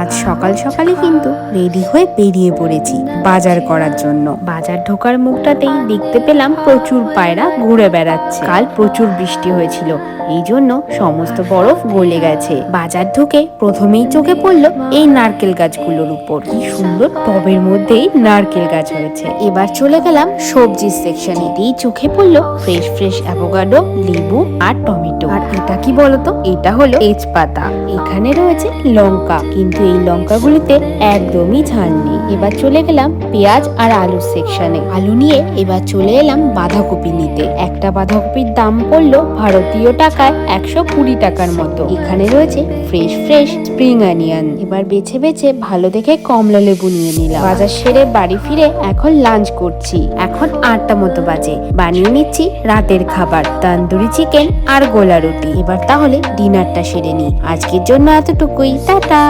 আজ সকাল সকালে কিন্তু রেডি হয়ে বেরিয়ে পড়েছি বাজার করার জন্য। বাজার ঢোকার মুখটাতেই দেখতে পেলাম প্রচুর পায়রা ঘুরে বেড়াচ্ছে। কাল প্রচুর বৃষ্টি হয়েছিল এই জন্য সমস্ত বরফ গলে গেছে। বাজার ঢুকে প্রথমেই চোখে পড়ল এই নারকেল গাছগুলোর উপর। কি সুন্দর টবের মধ্যেই নারকেল গাছ হয়েছে। এবার চলে গেলাম সবজির সেকশনে। এই চোখে পড়ল ফ্রেশ ফ্রেশ অ্যাভোকাডো লেবু আর টমেটো। আর এটা কি বলতো? এটা হলো তেজপাতা। এখানে রয়েছে লঙ্কা। কিন্তু এই লঙ্কাগুলিতে একদমই ঝাল নেই। এবার চলে গেলাম পেঁয়াজ আর আলুর সেকশনে আলু নিয়ে এবার চলে এলাম বাঁধাকপি নিতে। একটা বাঁধাকপির দাম পড়ল ভারতীয় টাকায় একশো কুড়ি টাকার মতো। এখানে রয়েছে ফ্রেশ ফ্রেশ স্প্রিং অনিয়ন এবার বেছে বেছে ভালো দেখে কমলা লেবু নিয়ে নিলাম। বাজার সেরে বাড়ি ফিরে এখন লাঞ্চ করছি। এখন আটটা মতো বাজে। বানিয়ে নিচ্ছি রাতের খাবার, তন্দুরি চিকেন আর গোলা রুটি। এবার তাহলে ডিনারটা সেরে নিই। আজকের জন্য এতটুকুই। টাটা!